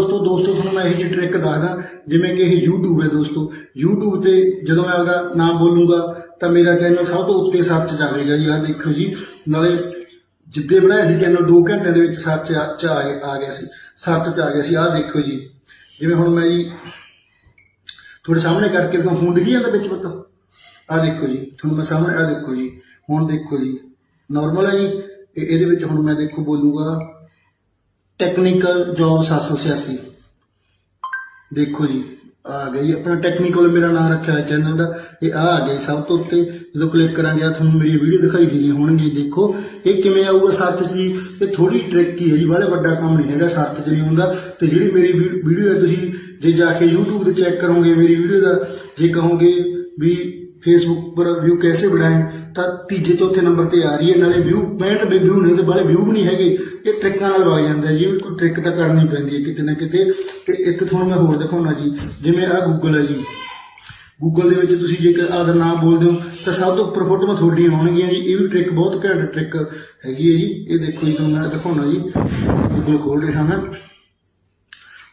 ਦੋਸਤੋ ਦੋਸਤੋ, ਤੁਹਾਨੂੰ ਮੈਂ ਇਹ ਜਿਹੀ ਟ੍ਰਿਕ ਦੱਸਦਾ, ਜਿਵੇਂ ਕਿ ਇਹ YouTube ਹੈ ਦੋਸਤੋ। YouTube ਤੇ ਜਦੋਂ ਮੈਂ ਆਪਦਾ ਨਾਮ ਬੋਲੂੰਗਾ, ਤਾਂ ਮੇਰਾ ਚੈਨਲ ਸਭ ਤੋਂ ਉੱਤੇ ਸਰਚ ਜਾਵੇਗਾ ਜੀ, ਆਹ ਦੇਖੋ ਜੀ। ਨਾਲੇ ਜਿੱਦੇ ਬਣਾਇਆ ਸੀ ਚੈਨਲ 2 ਘੰਟੇ ਦੇ ਵਿੱਚ ਸਰਚ ਆ, ਚ ਆ ਗਿਆ ਸੀ। ਸਰਚ ਚ ਆ ਗਿਆ ਸੀ, ਆਹ ਦੇਖੋ ਜੀ। ਜਿਵੇਂ ਹੁਣ ਮੈਂ ਜੀ, ਤੁਹਾਡੇ ਸਾਹਮਣੇ ਕਰਕੇ ਤਾਂ ਫੋਨ ਦਿਖੀ ਜਾਂਦਾ ਵਿੱਚ ਪਤਾ ਆਹ ਦੇਖੋ ਜੀ, ਤੁਹਾਨੂੰ ਮੈਂ ਸਾਹਮਣੇ, ਆਹ ਦੇਖੋ ਜੀ। ਹੁਣ ਦੇਖੋ ਜੀ ਨਾਰਮਲ ਹੈ ਜੀ। ਇਹਦੇ ਵਿੱਚ ਹੁਣ ਮੈਂ ਦੇਖੋ ਬੋਲੂਗਾ ਟੈਕਨੀਕਲ ਜੌਬ 786 ਦੇਖੋ ਜੀ, ਆ ਗਿਆ ਜੀ, ਆਪਣਾ ਟੈਕਨੀਕਲ ਮੇਰਾ ਨਾਮ ਰੱਖਿਆ ਹੋਇਆ ਚੈਨਲ ਦਾ। ਇਹ ਆ ਆ ਗਿਆ ਸਭ ਤੋਂ ਉੱਤੇ, ਜਦੋਂ ਕਲਿੱਕ ਕਰਾਂਗੇ ਆ ਤੁਹਾਨੂੰ ਮੇਰੀ ਵੀਡੀਓ ਦਿਖਾਈ ਦੇਣੀ ਹੋਣਗੀ, ਦੇਖੋ। ਇਹ ਕਿਵੇਂ ਆਊਗਾ ਸਰਚ 'ਚ ਜੀ? ਇਹ ਥੋੜੀ ਟ੍ਰਿਕ ਹੈ ਜੀ ਬਾਰੇ ਵੱਡਾ ਕੰਮ ਨਹੀਂ ਹੈਗਾ ਸਰਚ 'ਚ ਨਹੀਂ ਹੁੰਦਾ। ਤੇ ਜਿਹੜੀ ਮੇਰੀ ਵੀਡੀਓ ਹੈ, ਤੁਸੀਂ ਜੇ ਜਾ ਕੇ YouTube ਤੇ ਚੈੱਕ ਕਰੋਗੇ, ਮੇਰੀ ਵੀਡੀਓ ਦਾ, ਜੇ ਕਹੋਗੇ ਵੀ ਫੇਸਬੁੱਕ ਪਰ ਵਿਊ ਕੈਸੇ ਬਣਾਏ? ਤਾਂ ਤੀਜੇ ਚੌਥੇ ਨੰਬਰ ਤੇ ਆ ਰਹੀ ਹੈ, ਨਾਲੇ ਵਿਊ 65 ਵਿਊ ਨਹੀਂ ਤੇ ਬਾਲੇ ਵਿਊ ਵੀ ਨਹੀਂ ਹੈਗੇ। ਇਹ ਟ੍ਰਿਕਾਂ ਨਾਲ ਲਵਾਇਆ ਜਾਂਦਾ ਜੀ ਕੋਈ ਟ੍ਰਿਕ ਤਾਂ ਕਰਨੀ ਪੈਂਦੀ ਹੈ ਕਿਤੇ ਨਾ ਕਿਤੇ। ਤੇ ਇੱਕ ਤੁਹਾਨੂੰ ਮੈਂ ਹੋਰ ਦਿਖਾਉਣਾ ਜੀ, ਜਿਵੇਂ ਆ ਗੂਗਲ ਹੈ ਜੀ। ਗੂਗਲ ਦੇ ਵਿੱਚ ਤੁਸੀਂ ਜੇਕਰ ਆਪਦਾ ਨਾਮ ਬੋਲਦੇ ਹੋ, ਤਾਂ ਸਭ ਤੋਂ ਉੱਪਰ ਫੋਟੋਆਂ ਤੁਹਾਡੀਆਂ ਹੋਣਗੀਆਂ ਜੀ। ਇਹ ਵੀ ਟ੍ਰਿਕ ਬਹੁਤ ਘੈਂਟ ਟ੍ਰਿਕ ਹੈਗੀ ਹੈ ਜੀ। ਇਹ ਦੇਖੋ ਜੀ, ਤੁਹਾਨੂੰ ਮੈਂ ਦਿਖਾਉਣਾ ਜੀ। ਗੂਗਲ ਖੋਲ ਰਿਹਾ ਮੈਂ।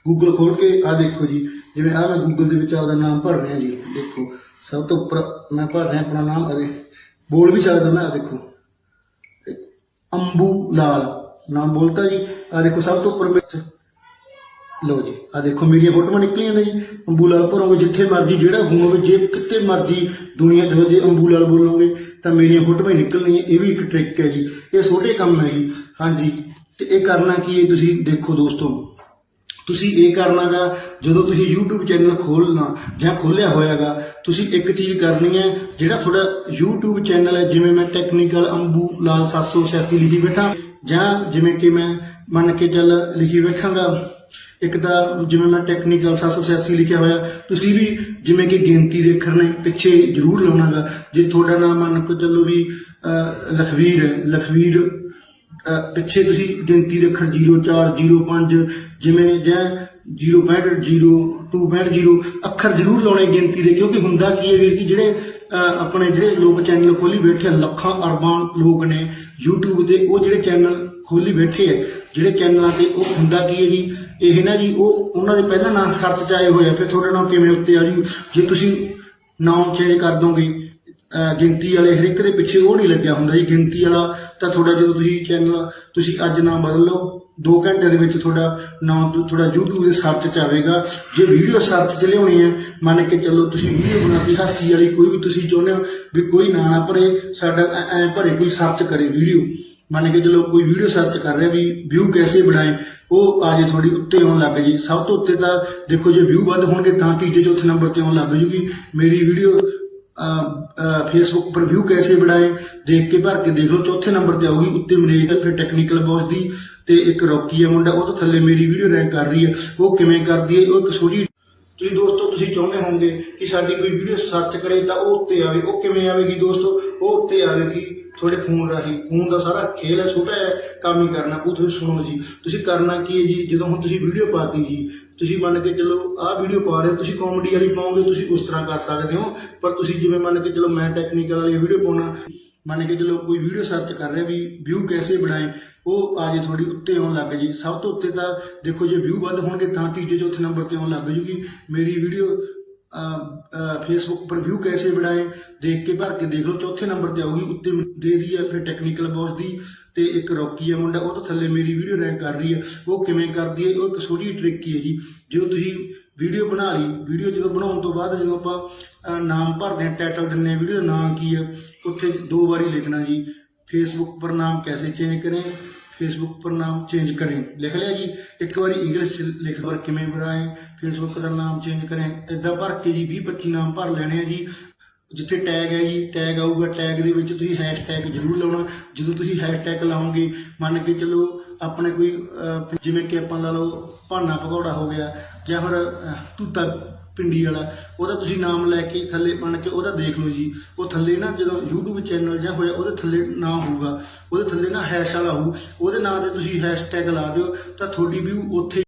ਗੂਗਲ ਖੋਲ ਕੇ ਆ ਦੇਖੋ ਜੀ, ਜਿਵੇਂ ਆ ਮੈਂ ਗੂਗਲ ਦੇ ਵਿੱਚ ਆਪਦਾ ਨਾਮ ਭਰ ਰਿਹਾ ਜੀ। ਦੇਖੋ। ਸਭ ਤੋਂ ਉੱਪਰ ਮੈਂ ਭਰ ਰਿਹਾ ਆਪਣਾ ਨਾਮ ਅਦੇ ਬੋਲ ਵੀ ਸਕਦਾ ਮੈਂ ਆ ਦੇਖੋ। ਅੰਬੂ ਲਾਲ, ਨਾਮ ਬੋਲਤਾ ਜੀ। ਆ ਦੇਖੋ, ਸਭ ਤੋਂ ਉੱਪਰ ਵਿੱਚ। ਲਓ ਜੀ ਆ ਦੇਖੋ, ਮੇਰੀਆਂ ਫੋਟੋਆਂ ਨਿਕਲੀਆਂ ਨੇ ਜੀ। ਅੰਬੂ ਲਾਲ ਭਰੋਗੇ, ਜਿੱਥੇ ਮਰਜ਼ੀ, ਜਿਹੜਾ ਹੋਵੇ, ਜੇ ਕਿਤੇ ਮਰਜ਼ੀ ਦੁਨੀਆ 'ਚ ਜੇ ਅੰਬੂ ਲਾਲ ਬੋਲੋਗੇ, ਤਾਂ ਮੇਰੀਆਂ ਫੋਟੋਆਂ ਹੀ ਨਿਕਲਣੀਆਂ। ਇਹ ਵੀ ਇੱਕ ਟ੍ਰਿਕ ਹੈ ਜੀ। ਇਹ ਛੋਟੇ ਕੰਮ ਹੈ ਜੀ। ਹਾਂਜੀ, ਤੇ ਇਹ ਕਰਨਾ ਕੀ ਹੈ ਤੁਸੀਂ ਦੇਖੋ ਦੋਸਤੋ। ਤੁਸੀਂ ਇਹ ਕਰਨਾਗਾ ਜਦੋਂ ਤੁਸੀਂ YouTube ਚੈਨਲ ਖੋਲਣਾ ਜਾਂ ਖੋਲਿਆ ਹੋਇਆਗਾ, ਤੁਸੀਂ ਇੱਕ ਚੀਜ਼ ਕਰਨੀ ਹੈ, ਜਿਹੜਾ ਤੁਹਾਡਾ YouTube ਚੈਨਲ ਹੈ, ਜਿਵੇਂ ਮੈਂ ਟੈਕਨੀਕਲ ਅੰਬੂ ਲਾਲ 786 ਲਿਖੀ ਬੈਠਾ, ਜਾਂ ਜਿਵੇਂ ਕਿ ਮੈਂ ਮੰਨ ਕੇ ਚੱਲ ਲਿਖੀ ਬੈਠਾਂਗਾ, ਇੱਕ ਤਾਂ ਜਿਵੇਂ ਮੈਂ ਟੈਕਨੀਕਲ 786 ਲਿਖਿਆ ਹੋਇਆ, ਤੁਸੀਂ ਵੀ ਜਿਵੇਂ ਕਿ ਗਿਣਤੀ ਦੇ ਅੱਖਰ ਨੇ ਪਿੱਛੇ ਜ਼ਰੂਰ ਲਾਉਣਾਗਾ ਜੇ ਤੁਹਾਡਾ ਨਾਮ ਮੰਨ ਕੇ ਚੱਲੋ ਵੀ ਲਖਵੀਰ ਹੈ, ਲਖਵੀਰ ਪਿੱਛੇ ਤੁਸੀਂ ਗਿਣਤੀ ਦੇ ਅੱਖਰ 0405 ਜਿਵੇਂ ਜਾਂ 0.0 ਅੱਖਰ ਜ਼ਰੂਰ ਲਾਉਣੇ ਗਿਣਤੀ ਦੇ, ਕਿਉਂਕਿ ਹੁੰਦਾ ਕੀ ਹੈ ਵੀਰ ਜੀ, ਜਿਹੜੇ ਆਪਣੇ ਜਿਹੜੇ ਲੋਕ ਚੈਨਲ ਖੋਲੀ ਬੈਠੇ ਲੱਖਾਂ ਅਰਬਾਂ ਲੋਕ ਨੇ YouTube ਤੇ, ਉਹ ਜਿਹੜੇ ਚੈਨਲ ਖੋਲੀ ਬੈਠੇ ਆ, ਜਿਹੜੇ ਚੈਨਲਾਂ ਤੇ ਉਹ ਹੁੰਦਾ ਕੀ ਹੈ ਜੀ, ਇਹ ਨਾ ਜੀ, ਉਹ ਉਹਨਾਂ ਦੇ ਪਹਿਲਾਂ ਨਾਮ ਸਰਚ ਚ ਆਏ ਹੋਏ ਆ, ਫਿਰ ਤੁਹਾਡਾ ਨਾਮ ਕਿਵੇਂ ਉੱਤੇ ਆ ਜੀ? ਜੇ ਤੁਸੀਂ ਨਾਮ ਚੇਂਜ ਕਰ ਦੋਗੇ ਗਿਣਤੀ ਵਾਲੇ ਹਰ ਇੱਕ ਦੇ ਪਿੱਛੇ ਉਹ ਨਹੀਂ ਲੱਗਿਆ ਹੁੰਦਾ ਜੀ। ਗਿਣਤੀ ਵਾਲਾ ਤਾਂ ਤੁਹਾਡਾ ਜਦੋਂ ਤੁਸੀਂ ਚੈਨਲ ਤੁਸੀਂ ਅੱਜ ਨਾਮ ਬਦਲ ਲਓ 2 ਘੰਟੇ ਦੇ ਵਿੱਚ ਤੁਹਾਡਾ ਨਾਮ, ਤੁਹਾਡਾ YouTube ਦੇ ਸਰਚ ਚ ਆਵੇਗਾ। ਜੇ ਵੀਡੀਓ ਸਰਚ ਚ ਲਿਆਉਣੀ ਹੈ, ਮੰਨ ਕੇ ਚੱਲੋ ਤੁਸੀਂ ਵੀਡੀਓ ਬਣਾਤੀ, ਹਾਸੀ ਵਾਲੀ ਕੋਈ ਵੀ ਤੁਸੀਂ ਚਾਹੁੰਦੇ ਹੋ ਵੀ ਕੋਈ ਨਾ ਨਾ ਭਰੇ, ਸਾਡਾ ਐ- ਭਰੇ ਕੋਈ ਸਰਚ ਕਰੇ ਵੀਡੀਓ ਮੰਨ ਕੇ ਚਲੋ ਕੋਈ ਵੀਡੀਓ ਸਰਚ ਕਰ ਰਿਹਾ ਵੀ ਵਿਊ ਕੈਸੇ ਬਣਾਏ, ਉਹ ਆ ਜੇ ਥੋੜੀ ਉੱਤੇ ਆਉਣ ਲੱਗ ਜੀ ਸਭ ਤੋਂ ਉੱਤੇ ਤਾਂ ਦੇਖੋ ਜੇ ਵਿਊ ਵੱਧ ਹੋਣਗੇ ਤਾਂ ਤੀਜੇ, ਚੌਥੇ ਨੰਬਰ ਤੇ ਆਉਣ ਲੱਗ ਜੂਗੀ। ਮੇਰੀ ਵੀਡੀਓ ਫੇਸਬੁੱਕ ਪਰ ਵਿਊ ਕੈਸੇ ਬਣਾਏ, ਦੇਖ ਕੇ ਭਰ ਕੇ ਦੇਖ ਲਓ, ਚੌਥੇ ਨੰਬਰ ਤੇ ਆਊਗੀ ਉੱਤੇ ਮਨੇਜ ਫਿਰ ਟੈਕਨੀਕਲ ਬੌਸ ਦੀ ਤੇ ਇੱਕ ਰੌਕੀ ਹੈ ਮੁੰਡਾ, ਉਹ ਤੋਂ ਥੱਲੇ ਮੇਰੀ ਵੀਡੀਓ ਰੈਂਕ ਕਰ ਰਹੀ ਹੈ, ਉਹ ਕਿਵੇਂ ਕਰਦੀ ਹੈ, ਉਹ ਇੱਕ ਛੋਟੀ ਤੁਸੀਂ ਦੋਸਤੋ, ਤੁਸੀਂ ਚਾਹੁੰਦੇ ਹੋਵੋਗੇ ਕਿ ਸਾਡੀ ਕੋਈ ਵੀਡੀਓ ਸਰਚ ਕਰੇ ਤਾਂ ਉਹ ਉੱਤੇ ਆਵੇ, ਉਹ ਕਿਵੇਂ ਆਵੇਗੀ ਦੋਸਤੋ? ਉਹ ਉੱਤੇ ਆਵੇਗੀ ਤੁਹਾਡੇ ਫੋਨ ਰਾਹੀਂ ਫੋਨ ਦਾ ਸਾਰਾ ਖੇਲ ਹੈ, ਛੋਟਾ ਹੈ ਕੰਮ ਹੀ ਕਰਨਾ, ਉਹ ਤੁਸੀਂ ਸੁਣੋ ਜੀ। ਤੁਸੀਂ ਕਰਨਾ ਕੀ ਹੈ ਜੀ? ਜਦੋਂ ਹੁਣ ਤੁਸੀਂ ਵੀਡੀਓ ਪਾਤੀ ਜੀ ਤੁਸੀਂ ਮੰਨ ਕੇ ਚੱਲੋ, ਆਹ ਵੀਡੀਓ ਪਾ ਰਹੇ ਹੋ, ਤੁਸੀਂ ਕਾਮੇਡੀ ਵਾਲੀ ਪਾਓਗੇ ਤੁਸੀਂ ਉਸ ਤਰ੍ਹਾਂ ਕਰ ਸਕਦੇ ਹੋ। ਪਰ ਤੁਸੀਂ ਜਿਵੇਂ ਮੰਨ ਕੇ ਚੱਲੋ, ਮੈਂ ਟੈਕਨੀਕਲ ਵਾਲੀ ਵੀਡੀਓ ਪਾਉਣਾ, ਮੰਨ ਕੇ ਚਲੋ, ਕੋਈ ਵੀਡੀਓ ਸਰਚ ਕਰ ਰਿਹਾ ਵੀ ਵਿਊ ਕੈਸੇ ਬਣਾਏ, ਉਹ ਆ ਜੇ ਥੋੜੀ ਉੱਤੇ ਆਉਣ ਲੱਗ ਜੀ ਸਭ ਤੋਂ ਉੱਤੇ ਤਾਂ ਦੇਖੋ, ਜੇ ਵਿਊ ਵੱਧ ਹੋਣਗੇ, ਤਾਂ ਤੀਜੇ, ਚੌਥੇ ਨੰਬਰ ਤੇ ਆਉਣ ਲੱਗ ਜੂਗੀ। ਮੇਰੀ ਵੀਡੀਓ ਫੇਸਬੁੱਕ पर व्यू कैसे बढ़ाएं देख के भर के ਦੇਖ ਲਓ, ਚੌਥੇ ਨੰਬਰ ਤੇ ਆਊਗੀ, ਉੱਤੇ ਦੇ ਰਹੀ ਹੈ ਫਿਰ ਟੈਕਨੀਕਲ ਬੌਸ ਦੀ, ਤੇ ਇੱਕ ਰੌਕੀ ਹੈ ਮੁੰਡਾ, ਉਹ ਤੋਂ ਥੱਲੇ ਮੇਰੀ ਵੀਡੀਓ ਰੈਂਕ ਕਰ ਰਹੀ ਹੈ, ਉਹ ਕਿਵੇਂ ਕਰਦੀ ਹੈ, ਉਹ ਇੱਕ ਛੋਟੀ ਟ੍ਰਿਕ ਹੈ ਜੀ। ਜੋ ਤੁਸੀਂ ਵੀਡੀਓ ਬਣਾ ਲਈ ਵੀਡੀਓ ਜਦੋਂ ਬਣਾਉਣ ਤੋਂ ਬਾਅਦ ਜਦੋਂ ਆਪਾਂ ਨਾਮ ਭਰਦੇ ਹਾਂ ਟਾਈਟਲ ਦਿੰਨੇ ਆ ਵੀਡੀਓ ਦਾ ਨਾਮ ਕੀ ਹੈ, ਉੱਥੇ ਦੋ ਵਾਰੀ ਲਿਖਣਾ ਜੀ। ਫੇਸਬੁੱਕ ਪਰ ਨਾਮ ਕੈਸੇ ਚੇਂਜ ਕਰੇ ਫੇਸਬੁੱਕ ਪਰ ਨਾਮ ਚੇਂਜ ਕरें ਲਿਖ ਲਿਆ ਜੀ ਇੱਕ ਵਾਰੀ ਇੰਗਲਿਸ਼ ਚ ਲਿਖ ਪਰ ਕਿਵੇਂ ਬਣਾਏ ਫੇਸਬੁੱਕ ਦਾ ਨਾਮ ਚੇਂਜ ਕरें ਇਦਾਂ ਭਰ ਕੇ ਜੀ 20 25 ਨਾਮ ਭਰ ਲੈਣੇ ਆ ਜੀ। ਜਿੱਥੇ ਟੈਗ ਹੈ ਜੀ ਟੈਗ ਆਊਗਾ ਟੈਗ ਦੇ ਵਿੱਚ ਤੁਸੀਂ ਹੈਸ਼ਟੈਗ ਜ਼ਰੂਰ ਲਾਉਣਾ। ਜਦੋਂ ਤੁਸੀਂ ਹੈਸ਼ਟੈਗ ਲਾਓਗੇ ਮੰਨ ਕੇ ਚਲੋ ਆਪਣੇ ਕੋਈ ਜਿਵੇਂ ਕਿ ਆਪਾਂ ਲਾ ਲਓ ਭਾਨਾ ਭਗੌੜਾ ਹੋ ਗਿਆ ਜਾਂ ਫਿਰ ਅਹ, ਤੂਤਾ। ਪਿੰਡੀ ਵਾਲਾ, ਉਹਦਾ ਤੁਸੀਂ ਨਾਮ ਲੈ ਕੇ ਥੱਲੇ ਮੰਨ ਕੇ ਉਹਦਾ ਦੇਖ ਲਓ ਜੀ। ਉਹ ਥੱਲੇ ਨਾ ਜਦੋਂ YouTube ਚੈਨਲ ਜਾਂ ਹੋਇਆ, ਉਹਦੇ ਥੱਲੇ ਨਾਮ ਹੋਊਗਾ। ਉਹਦੇ ਥੱਲੇ ਨਾ ਹੈਸ਼ ਵਾਲਾ ਹੋਊ। ਉਹਦੇ ਨਾਂ ਤੇ ਤੁਸੀਂ ਹੈਸ਼ਟੈਗ ਲਾ ਦਿਓ, ਤਾਂ ਤੁਹਾਡੀ ਵੀ ਉੱਥੇ